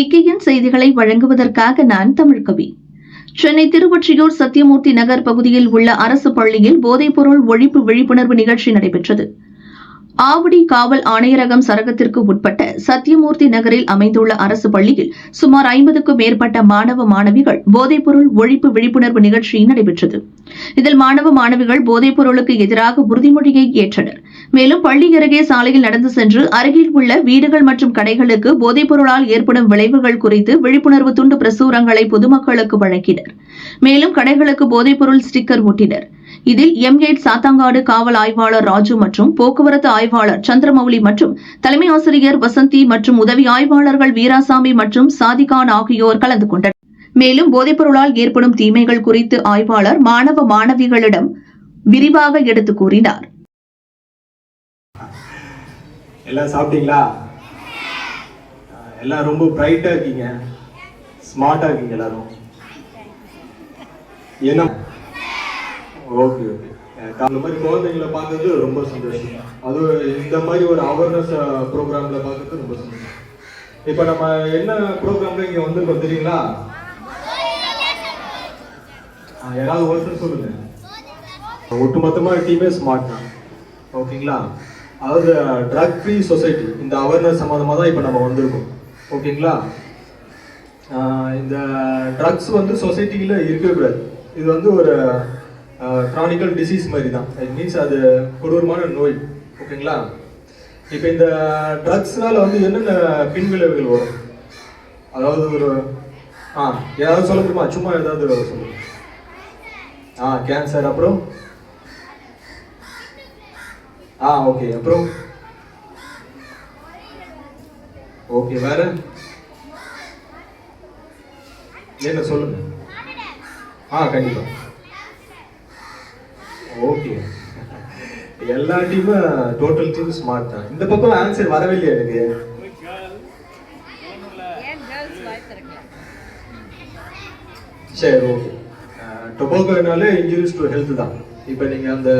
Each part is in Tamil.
பிகேஎன் செய்திகளை வழங்குவதற்காக நான் தமிழ்கவி சென்னை திருவொற்றியூர் சத்தியமூர்த்தி நகர் பகுதியில் உள்ள அரசு பள்ளியில் போதைப்பொருள் ஒழிப்பு விழிப்புணர்வு நிகழ்ச்சி நடைபெற்றது. ஆவடி காவல் ஆணையரகம் சரகத்திற்கு உட்பட்ட சத்தியமூர்த்தி நகரில் அமைந்துள்ள அரசு பள்ளியில் சுமார் ஐம்பதுக்கும் மேற்பட்ட மாணவ மாணவிகள் போதைப்பொருள் ஒழிப்பு விழிப்புணர்வு நிகழ்ச்சி நடைபெற்றது. இதில் மாணவ மாணவிகள் போதைப்பொருளுக்கு எதிராக உறுதிமொழியை ஏற்றனர். மேலும் பள்ளி அருகே சாலையில் நடந்து சென்று அருகில் உள்ள வீடுகள் மற்றும் கடைகளுக்கு போதைப்பொருளால் ஏற்படும் விளைவுகள் குறித்து விழிப்புணர்வு துண்டு பிரசுரங்களை பொதுமக்களுக்கு வழங்கினர். மேலும் கடைகளுக்கு போதைப்பொருள் ஸ்டிக்கர் ஒட்டினர். இதில் எம் கேட் சாத்தாங்காடு காவல் ஆய்வாளர் ராஜு மற்றும் போக்குவரத்து ஆய்வாளர் சந்திரமௌலி மற்றும் தலைமை ஆசிரியர் வசந்தி மற்றும் உதவி ஆய்வாளர்கள் வீராசாமி மற்றும் சாதிகான் ஆகியோர் கலந்து கொண்டனர். மேலும் போதைப்பொருளால் ஏற்படும் தீமைகள் குறித்து ஆய்வாளர் மாணவ மாணவிகளிடம் விரிவாக எடுத்து கூறினார். எல்லாம் சாப்பிட்டீங்களா? எல்லாம் ரொம்ப பிரைட்டா இருக்கீங்க. ஸ்மார்ட்டா இருக்கீங்க எல்லாரும். என்ன? ஓகே ஓகே அந்த மாதிரி குழந்தைங்களை பார்க்கறது ரொம்ப சந்தோஷம். அது இந்த மாதிரி ஒரு அவேர்னஸ் ப்ரோக்ராம்ல பார்க்கறது ரொம்ப சந்தோஷம். இப்போ நம்ம என்ன ப்ரோக்ராம்ல இங்க வந்திருக்கோம் தெரியுங்களா? ஏதாவது யாராவது ஒருத்தர் சொல்லுங்க. ஒட்டுமொத்தமா டீமே ஸ்மார்ட் தான். ஓகேங்களா? அதாவது ட்ரக் ஃப்ரீ சொசைட்டி இந்த அவேர்னஸ் சம்மந்தமாக தான் இப்போ நம்ம வந்திருக்கோம். ஓகேங்களா? இந்த ட்ரக்ஸ் வந்து சொசைட்டியில் இருக்கக்கூடாது இது வந்து ஒரு க்ரானிக்கல் டிசீஸ் மாதிரி தான் இட் மீன்ஸ் அது கொடூரமான நோய். ஓகேங்களா? இப்போ இந்த ட்ரக்ஸ்னால வந்து என்னென்ன பின்விளைவுகள் வரும்? அதாவது ஒரு ஆ ஏதாவது சொல்ல முடியுமா? சும்மா ஏதாவது சொல்லுங்க. ஆ கேன்சர் அப்புறம்? ஆ ஓகே அப்புறம்? ஓகே வேற? என்ன சொல்லுங்க? ஆ கண்டிப்பா. ஓகே எல்லா டீமும் டோட்டல் டீம் ஸ்மார்ட் தான். இந்த பக்கம் ஆன்சர் வரவே இல்லையா எனக்கு சரி ஓகே டொபாக்கோனாலே இன்ஜுரிஸ் டு ஹெல்த் தான். இப்போ நீங்கள் அந்த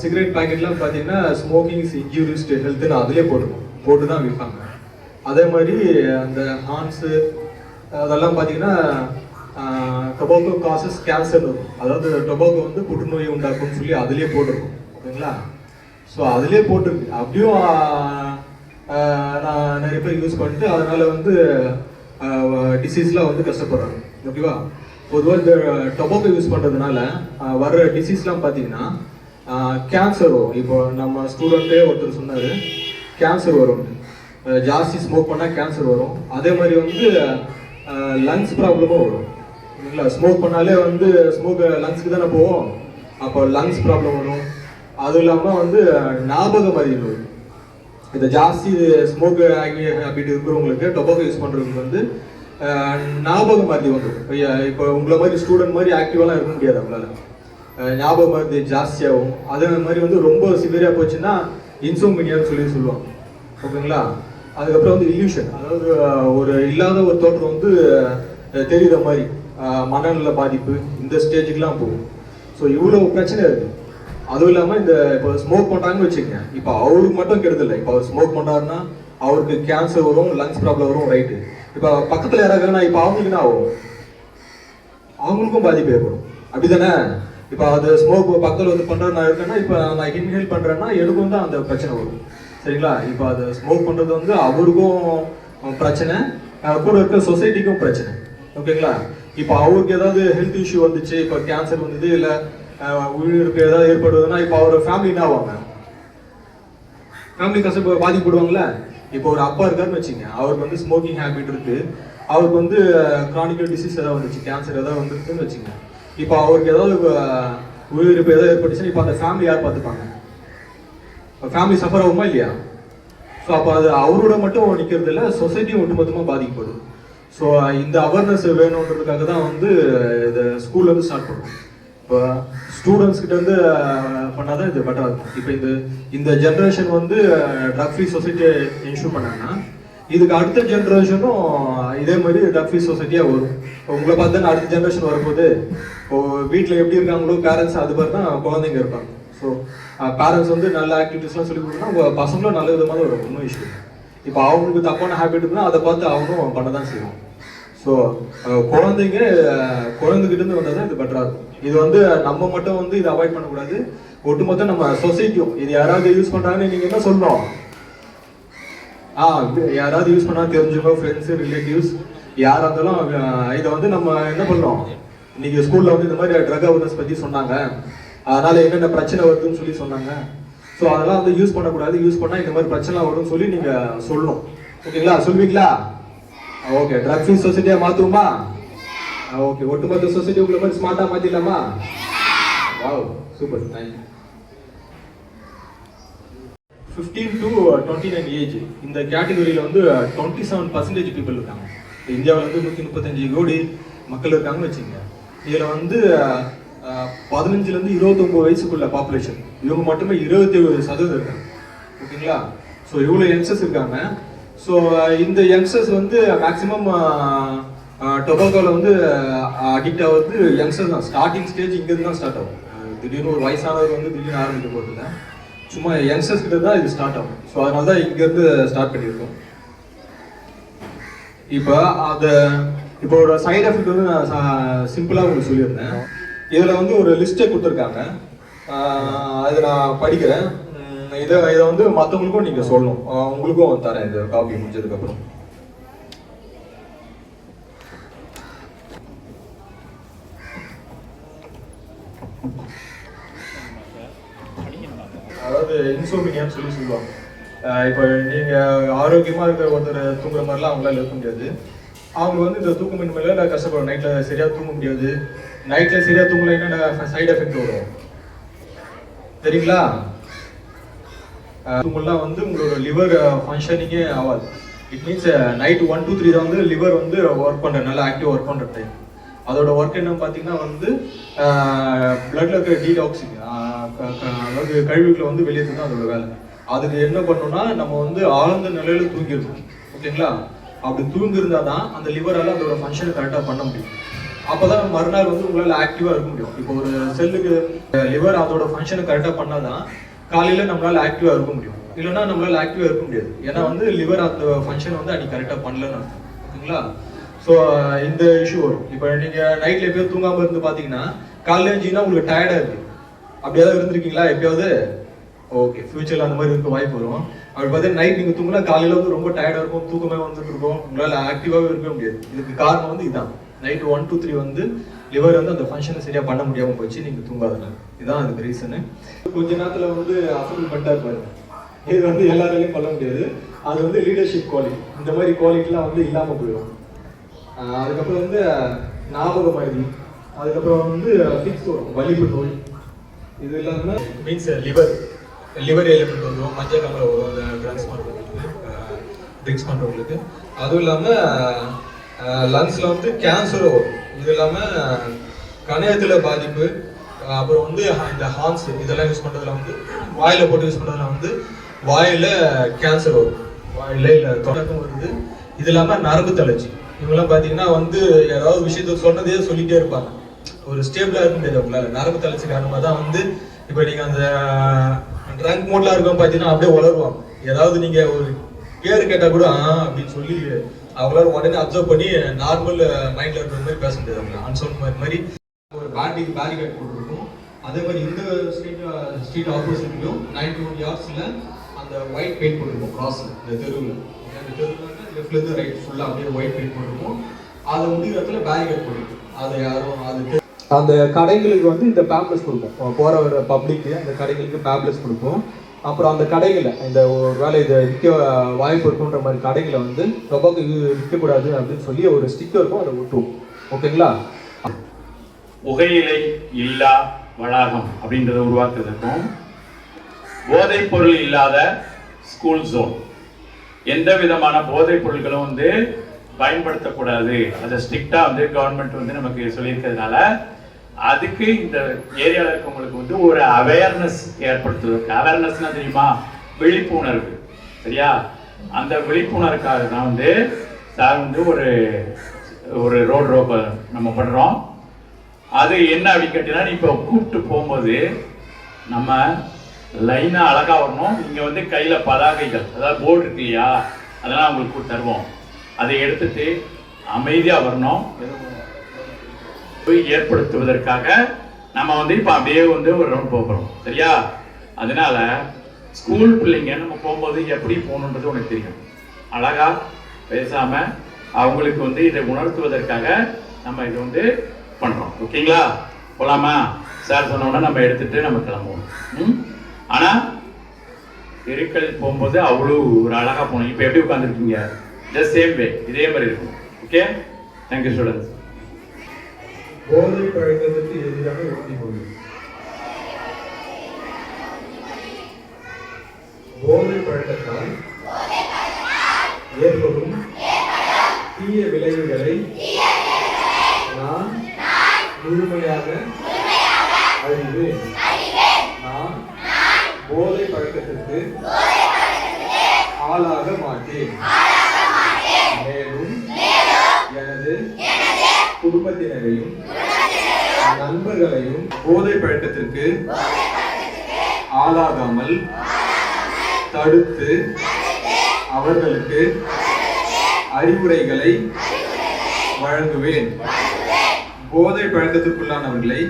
சிகரெட் பாக்கெட்லாம் பார்த்தீங்கன்னா ஸ்மோக்கிங் இஸ் இன்ஜுரிஸ் டு ஹெல்த்னு அதிலே போட்டுருக்கோம் போட்டு தான் விற்பாங்க அதே மாதிரி அந்த ஹார்ன்ஸு அதெல்லாம் பார்த்தீங்கன்னா டொபாக்கோ காசஸ் கேன்சர் அதாவது டொபாக்கோ வந்து புற்றுநோய் உண்டாக்கும்னு சொல்லி அதுலேயே போட்டிருக்கும். ஓகேங்களா ஸோ அதுலேயே போட்டிருக்கு. அப்படியும் நான் நிறைய பேர் யூஸ் பண்ணிட்டு அதனால வந்து டிசீஸ்லாம் வந்து கஷ்டப்படுறாங்க. ஓகேவா? பொதுவாக இந்த டொபாக்கோ யூஸ் பண்ணுறதுனால வர்ற டிசீஸ்லாம் பார்த்தீங்கன்னா கேன்சர் வரும். இப்போ நம்ம ஸ்டூடெண்ட்டே ஒருத்தர் சொன்னார் கேன்சர் வரும். ஜாஸ்தி ஸ்மோக் பண்ணால் கேன்சர் வரும். அதே மாதிரி வந்து லங்ஸ் ப்ராப்ளமும் வரும். இல்லை ஸ்மோக் பண்ணாலே வந்து ஸ்மோக் லங்ஸ்க்கு தானே போவோம். அப்போ லங்ஸ் ப்ராப்ளம் வரும். அதுவும் இல்லாமல் வந்து ஞாபக மதியம் வரும் இந்த ஜாஸ்தி ஸ்மோக் ஆகி ஹேபிட் இருக்கிறவங்களுக்கு டொபாக்கோ யூஸ் பண்ணுறவங்களுக்கு வந்து அஹ், ஞாபக மருதி வந்துடும் இப்போ உங்களை மாதிரி ஸ்டூடெண்ட் மாதிரி ஆக்டிவாலாம் இருக்க முடியாது அவங்களால அஹ், ஞாபக மருதி ஜாஸ்தியாகும். அதே மாதிரி வந்து ரொம்ப சிவியராக போச்சுன்னா இன்சோமினியான்னு சொல்லி சொல்லுவாங்க. ஓகேங்களா? அதுக்கப்புறம் வந்து இல்யூஷன் அதாவது ஒரு இல்லாத ஒரு தோற்றம் வந்து தெரியுற மாதிரி. மனநல பாதிப்பு இந்த ஸ்டேஜுக்குலாம் போகும். ஸோ இவ்வளோ பிரச்சனை இருக்குது அதுவும் இல்லாமல் இந்த இப்போ ஸ்மோக் பண்ணுறாங்கன்னு வச்சுக்கோங்க. இப்போ அவருக்கு மட்டும் கெடுதில்லை இப்போ அவர் ஸ்மோக் பண்றாருன்னா அவருக்கு கேன்சர் வரும் லங்ஸ் ப்ராப்ளம் வரும் ரைட்டு இப்போ பக்கத்தில் யாராவது இப்போ அவங்களுக்கு என்ன ஆகும்? அவங்களுக்கும் பாதிப்பு ஏற்படும். அப்படிதானே? இப்போ அது ஸ்மோக் பக்கத்தில் வந்து பண்றது நான் இருக்கேன்னா இப்போ நான் இன்ஹேல் பண்ணுறேன்னா எனக்கும் தான் அந்த பிரச்சனை வரும். சரிங்களா? இப்போ அது ஸ்மோக் பண்ணுறது வந்து அவருக்கும் பிரச்சனை கூட இருக்க சொசைட்டிக்கும் பிரச்சனை. ஓகேங்களா? இப்போ அவருக்கு ஏதாவது ஹெல்த் இஷ்யூ வந்துச்சு இப்போ கேன்சர் வந்தது இல்லை உயிருக்கு ஏதாவது ஏற்படுதுன்னா இப்போ அவர் ஃபேமிலி என்ன ஆவாங்க? ஃபேமிலி கஷ்டப்ப பாதிக்கப்படுவாங்களே இப்போ ஒரு அப்பா இருக்காருன்னு வச்சுங்க அவருக்கு வந்து ஸ்மோக்கிங் ஹேபிட் இருக்கு. அவருக்கு வந்து கிரானிக்கல் டிசீஸ் ஏதாவது வந்துச்சு கேன்சர் ஏதாவது வந்துருக்குன்னு வச்சுங்க. இப்போ அவருக்கு ஏதாவது உயிரிழப்பு ஏதாவது ஏற்பட்டுச்சுன்னா இப்போ அந்த ஃபேமிலி யார் பார்த்துப்பாங்க? ஃபேமிலி சஃபர் ஆகுமா இல்லையா? ஸோ அப்போ அது அவரோட மட்டும் நிற்கிறது இல்லை சொசைட்டியும் ஒட்டுமொத்தமாக பாதிக்கப்படும் ஸோ இந்த அவேர்னஸ் வேணுன்றதுக்காக தான் வந்து இதை ஸ்கூல்லேருந்து ஸ்டார்ட் பண்ணுவோம் இப்போ ஸ்டூடெண்ட்ஸ் கிட்ட பண்ணாதான் இது பெட்டராக இருக்கும். இப்போ இந்த இந்த ஜென்ரேஷன் வந்து ட்ரக் ஃப்ரீ சொசைட்டியை இன்ஷூர் பண்ணாங்கன்னா இதுக்கு அடுத்த ஜென்ரேஷனும் இதே மாதிரி ட்ரக் ஃப்ரீ சொசைட்டியாக வரும். இப்போ உங்களை பார்த்து அடுத்த ஜென்ரேஷன் வரும்போது இப்போ வீட்டில் எப்படி இருக்காங்களோ பேரண்ட்ஸ் அது மாதிரி தான் குழந்தைங்க இருப்பாங்க. ஸோ பேரண்ட்ஸ் வந்து நல்ல ஆக்டிவிட்டீஸ்லாம் சொல்லி கொடுக்கணும் உங்கள் பசங்களும் நல்ல விதமாக வரும். ஒன்றும் இஷ்யூ இப்போ அவங்களுக்கு தப்பான ஹேபிட் இருந்தால் அதை பார்த்து அவனும் பண்ண தான் செய்வான் ஸோ குழந்தைங்க அஹ், இருந்து வந்தால் தான் இது பெட்டராக இருக்கும். இது வந்து நம்ம மட்டும் வந்து இதை அவாய்ட் பண்ணக்கூடாது. ஒட்டுமொத்த நம்ம சொசைட்டியும் இது யாராவது யூஸ் பண்ணுறாங்கன்னு நீங்கள் என்ன சொல்லணும்? ஆ இது யாராவது யூஸ் பண்ணால் தெரிஞ்சவங்க ஃப்ரெண்ட்ஸு ரிலேட்டிவ்ஸ் யாராக இருந்தாலும் இதை வந்து நம்ம என்ன பண்ணோம் இன்னைக்கு ஸ்கூலில் வந்து இந்த மாதிரி ட்ரக் அவேர்னஸ் பற்றி சொன்னாங்க. அதனால என்னென்ன பிரச்சனை வருதுன்னு சொல்லி சொன்னாங்க. ஸோ அதெல்லாம் வந்து யூஸ் பண்ணக்கூடாது. யூஸ் பண்ணால் இந்த மாதிரி பிரச்சனை வரும்னு சொல்லி நீங்கள் சொல்லணும். ஓகேங்களா? சொல்வீங்களா? ஓகே ட்ரக் ஃப்ரீ மாற்றுமா மாத்துவோமா? ஓகே ஒட்டுமொத்த சொசைட்டி உங்களை மாதிரி ஸ்மார்ட்டாக மாற்றிடலாமா wow super thank you fifteen to twenty nine age இந்த கேட்டகரியில் வந்து டுவெண்ட்டி செவன் பர்சன்டேஜ் பீப்புள் இருக்காங்க. இந்தியாவில் வந்து நூற்றி முப்பத்தஞ்சு கோடி மக்கள் இருக்காங்கன்னு வச்சுங்க இதில் வந்து uh, பதினஞ்சுலேருந்து இருபத்தொம்பது வயசுக்குள்ள பாப்புலேஷன் இவங்க மட்டுமே இருபத்தி ஏழு சதவீதம் இருக்காங்க. ஓகேங்களா? ஸோ இவ்வளோ யங்ஸ்டர்ஸ் இருக்காங்க. ஸோ இந்த யங்ஸ்டர்ஸ் வந்து மேக்ஸிமம் டொபாக்கோவில் வந்து அடிக்ட் ஆகிறது யங்ஸ்டர்ஸ் தான். ஸ்டார்டிங் ஸ்டேஜ் இங்கேருந்து தான் ஸ்டார்ட் ஆகும். திடீர்னு ஒரு வயசானவர் வந்து திடீர்னு ஆரம்பிக்க போகிறதில்ல சும்மா யங்ஸ்டர்ஸ் கிட்ட தான் இது ஸ்டார்ட் ஆகும். ஸோ அதனால தான் இங்கேருந்து ஸ்டார்ட் பண்ணியிருக்கோம். இப்போ அதை இப்போ ஒரு சைட் எஃபெக்ட் வந்து நான் சிம்பிளாக உங்களுக்கு சொல்லியிருந்தேன். இதில் வந்து ஒரு லிஸ்ட்டை கொடுத்துருக்காங்க. ஆஹ் அதை நான் படிக்கிறேன். இதை இதை வந்து மற்றவங்களுக்கும் நீங்கள் சொல்லணும். உங்களுக்கும் தரேன் இந்த காப்பி முடிஞ்சதுக்கப்புறம் அதாவது இன்சோமினியான்னு சொல்லி சொல்லுவாங்க. இப்போ நீங்க ஆரோக்கியமா இருக்கிற ஒருத்தர் தூங்குற மாதிரிலாம் அவங்களால இருக்க முடியாது. அவங்க வந்து இந்த தூக்கமின்மையில கஷ்டப்படும் நைட்டில் சரியா தூங்க முடியாது. நைட்ல சரியா தூங்கலைன்னா சைடு எஃபெக்ட் வரும்? சரிங்களா தூங்கலாம் வந்து உங்களோட லிவர் ஃபங்க்ஷனிங்கே ஆகாது it means night one two three தான் வந்து லிவர் வந்து ஒர்க் பண்ணுற நல்லா ஆக்டிவ் ஒர்க் பண்ணுற டைம் அதோட ஒர்க் என்னன்னு பார்த்தீங்கன்னா வந்து பிளட்ல இருக்கிற டீடாக்ஸிங் அதாவது கழிவுகளை வந்து வெளியே தான் அதோட வேலை. அதுக்கு என்ன பண்ணோம்னா நம்ம வந்து ஆழ்ந்த நிலையில தூங்கிடணும். ஓகேங்களா? அப்படி தூங்கிருந்தா தான் அந்த லிவரால் அதோட ஃபங்க்ஷனை கரெக்டாக பண்ண முடியும். அப்போதான் மறுநாள் வந்து உங்களால் ஆக்டிவாக இருக்க முடியும். இப்போ ஒரு செல்லுக்கு லிவர் அதோட ஃபங்க்ஷனை கரெக்டாக பண்ணால் தான் காலையில் நம்மளால் ஆக்டிவாக இருக்க முடியும். இல்லைன்னா நம்மளால் ஆக்டிவாக இருக்க முடியாது. ஏன்னா வந்து லிவர் அந்த ஃபங்க்ஷன் வந்து அன்றைக்கி கரெக்டாக பண்ணலன்னு அர்த்தம். ஓகேங்களா ஸோ இந்த இஷ்யூ வரும். இப்போ நீங்கள் நைட்டில் எப்பயோ தூங்காமல் இருந்து பார்த்தீங்கன்னா காலையில் எழுந்தீங்கன்னா உங்களுக்கு டயர்டாக இருக்குது அப்படியாவது இருந்திருக்கீங்களா? எப்பயாவது? ஓகே ஃபியூச்சரில் அந்த மாதிரி இருக்க வாய்ப்பு வரும். அப்படி பார்த்தீங்கன்னா நைட் நீங்கள் தூங்கினா காலையில் வந்து ரொம்ப டயர்டாக இருக்கும் தூக்கமே வந்துட்டு இருக்கும். உங்களால் ஆக்டிவாகவே இருக்க முடியாது. இதுக்கு காரணம் வந்து இதுதான் நைட் ஒன் டூ த்ரீ வந்து லிவர் வந்து அந்த ஃபங்க்ஷனை சரியாக பண்ண முடியாமல் போச்சு நீங்கள் தூங்காதனால இதுதான் அதுக்கு ரீசனு கொஞ்ச நேரத்தில் வந்து அசம்பிள் பண்ணிட்டா இருப்பாரு இது வந்து எல்லாராலையும் பண்ண முடியாது. அது வந்து லீடர்ஷிப் குவாலிட்டி இந்த மாதிரி குவாலிட்டிலாம் வந்து இல்லாமல் போயிடும். அதுக்கப்புறம் வந்து ஞாபகம் மருதி அதுக்கப்புறம் வந்து ஃபிக்ஸ் வரும். வலிப்பு நோய். இது இல்லாமல் மீன்ஸ் லிவர் லிவர் எலிமெண்ட் வந்துடும் மஞ்சள் கமல வரும். அந்த ட்ரங்க்ஸ் பண்ணுறவங்களுக்கு ட்ரிங்க்ஸ் பண்ணுறவங்களுக்கு அதுவும் இல்லாமல் லங்ஸில் வந்து கேன்சரும் வரும். இது இல்லாமல் கணையத்தில் பாதிப்பு அப்புறம் வந்து இந்த ஹார்ன்ஸ் இதெல்லாம் யூஸ் பண்ணுறதுல வந்து வாயில் போட்டு யூஸ் பண்ணுறதுல வந்து வாயில் கேன்சர் வரும். வாயில் இல்லை தொடக்கம் வருது. இது இல்லாமல் நரம்பு தளர்ச்சி. இவங்கெல்லாம் பார்த்தீங்கன்னா வந்து ஏதாவது விஷயத்த சொன்னதே சொல்லிகிட்டே இருப்பாங்க. ஒரு ஸ்டேபிளாக இருக்க முடியாது அவங்களால நரம்பு தளர்ச்சி காரணமாக தான் வந்து இப்போ நீங்கள் அந்த ட்ரங்க் மோட்லாம் இருக்கோம் பார்த்தீங்கன்னா அப்படியே வளருவாங்க ஏதாவது நீங்கள் ஒரு பேர் கேட்டால் கூட ஆ அப்படின்னு சொல்லி அவங்களால உடனே அப்சர்வ் பண்ணி நார்மல் மைண்டில் இருக்கிற மாதிரி பேச முடியாது அவங்க அன்சோன் மாதிரி மாதிரி ஒரு பேண்டிங் பேரிகேட் போட்டிருக்கும். அதே மாதிரி இந்த ஸ்ட்ரீட் ஸ்ட்ரீட் ஆப்போசிட்லையும் நைன்டி ஒன் இயர்ஸில் அந்த ஒயிட் பெயிண்ட் போட்டிருக்கும் கிராஸ் இந்த தெருவில். அந்த தெருவில் லெஃப்ட்லேருந்து ரைட் ஃபுல்லாக அப்படியே ஒயிட் பெயிண்ட் போட்டிருக்கும். அதை முடிகிற இடத்துல பேரிகேட் போட்டிருக்கும். அதை யாரும் அது அந்த கடைகளுக்கு வந்து இந்த பேப்லெஸ் கொடுப்போம். போகிற வர பப்ளிக்கு அந்த கடைகளுக்கு பேப்லெஸ் கொடுப்போம். அப்புறம் அந்த கடைகளை இந்த ஒரு வேலை இதை விற்க வாய்ப்பு இருக்குன்ற மாதிரி கடைகளை வந்து டொபாக்கோ இது விற்கக்கூடாது அப்படின்னு சொல்லி ஒரு ஸ்டிக்கர் இருக்கும் அதை ஒட்டுவோம். ஓகேங்களா? புகையிலை இல்லா வளாகம் அப்படின்றத உருவாக்குறதுக்கும் போதைப் பொருள் இல்லாத ஸ்கூல் ஜோன் எந்த விதமான போதைப் பொருட்களும் வந்து பயன்படுத்தக்கூடாது. அதை ஸ்ட்ரிக்டாக வந்து கவர்மெண்ட் வந்து நமக்கு சொல்லியிருக்கிறதுனால அதுக்கு இந்த ஏரியாவில் இருக்கவங்களுக்கு வந்து ஒரு அவேர்னஸ் ஏற்படுத்துவதற்கு அவேர்னஸ்னா தெரியுமா? விழிப்புணர்வு. சரியா? அந்த விழிப்புணர்வுக்காக தான் வந்து சார் வந்து ஒரு ஒரு ரோடு ரோப்பை நம்ம பண்ணுறோம் அது என்ன அப்படின்னு கேட்டீங்கன்னா இப்போ கூப்பிட்டு போகும்போது நம்ம லைனாக அழகாக வரணும். இங்கே வந்து கையில் பதாகைகள் அதாவது போர்டு இருக்கு இல்லையா? அதெல்லாம் உங்களுக்கு தருவோம். அதை எடுத்துட்டு அமைதியாக வரணும். ஏற்படுத்துவதற்காக நம்ம வந்து இப்போ அப்படியே வந்து ஒரு ரவுண்ட் போகிறோம் சரியா? அதனால ஸ்கூல் பிள்ளைங்க நம்ம போகும்போது எப்படி போகணுன்றது உனக்கு தெரியும். அழகா பேசாம அவங்களுக்கு வந்து இதை உணர்த்துவதற்காக நம்ம இதை வந்து பண்றோம். ஓகேங்களா? போலாமா? சார் சொன்ன உடனே நம்ம எடுத்துட்டு நம்ம கிளம்புவோம். ம்? ஆனா தெருக்கள் போகும்போது அவ்வளோ ஒரு அழகா போகணும். இப்போ எப்படி உட்காந்துருக்கீங்க ஜஸ்ட் சேம் வே இதே மாதிரி இருக்கும். ஓகே தேங்க்யூ ஸ்டூடெண்ட்ஸ் போதை பழக்கத்திற்கு எதிராக உறுதிமொழி போதை பழக்கத்தால் ஏற்படும் தீய விளைவுகளை நான் முழுமையாக அறிவேன். நான் போதை பழக்கத்திற்கு ஆளாக மாட்டேன். மேலும் எனது குடும்பத்தினரையும் நண்பர்களையும் போதை பழக்கத்திற்கு ஆளாகாமல் தடுத்து அவர்களுக்கு அறிவுரைகளை வழங்குவேன். போதை பழக்கத்திற்குள்ளானவர்களை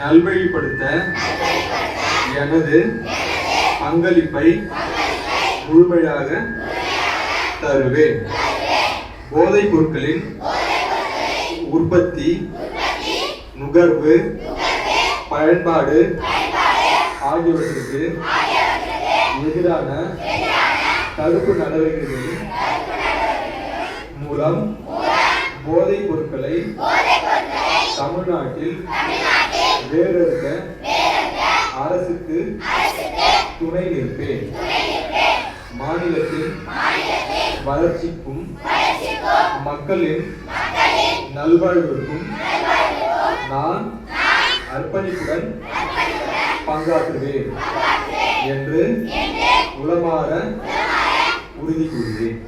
நல்வழிப்படுத்த எனது பங்களிப்பை முழுமையாக தருவேன். போதைப் பொருட்களின் உற்பத்தி நுகர்வு பயன்பாடு ஆகியவற்றிற்கு எதிரான தடுப்பு நடவடிக்கைகளின் மூலம் போதைப் பொருட்களை தமிழ்நாட்டில் வேறறுக்க அரசுக்கு துணை நிற்பேன். மாநிலத்தின் வளர்ச்சிக்கும் மக்களின் நல்வாழ்விற்கும் நான் அர்ப்பணிப்புடன் பங்காற்றுவேன் என்று உளமாற உறுதி கூறுகிறேன்.